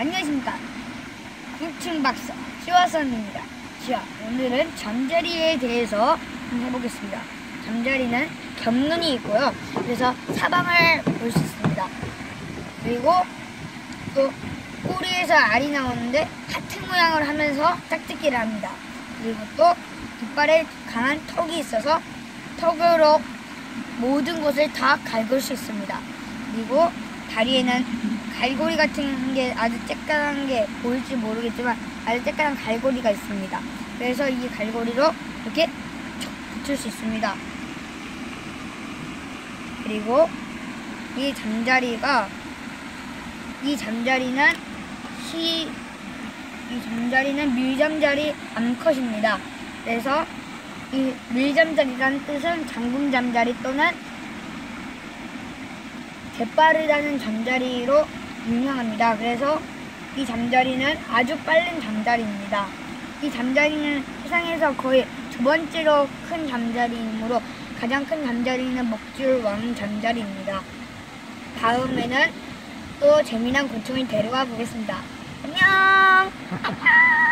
안녕하십니까. 굴충 박사 시화선입니다. 자, 오늘은 잠자리에 대해서 해보겠습니다. 잠자리는 겹눈이 있고요. 그래서 사방을 볼 수 있습니다. 그리고 또 꼬리에서 알이 나오는데 하트 모양을 하면서 짝짓기를 합니다. 그리고 또 뒷발에 강한 턱이 있어서 턱으로 모든 곳을 다 갈굴 수 있습니다. 그리고 다리에는 갈고리 같은 게 아주 쬐까만 게 보일지 모르겠지만 아주 쬐까만 갈고리가 있습니다. 그래서 이 갈고리로 이렇게 척 붙일 수 있습니다. 그리고 이 잠자리가 이 잠자리는 시, 이 잠자리는 밀잠자리 암컷입니다. 그래서 이 밀잠자리라는 뜻은 장군 잠자리 또는 재빠르다는 잠자리로 유명합니다. 그래서 이 잠자리는 아주 빠른 잠자리입니다. 이 잠자리는 세상에서 거의 두 번째로 큰 잠자리이므로 가장 큰 잠자리는 먹줄 왕 잠자리입니다. 다음에는 또 재미난 곤충을 데려가 보겠습니다. 안녕!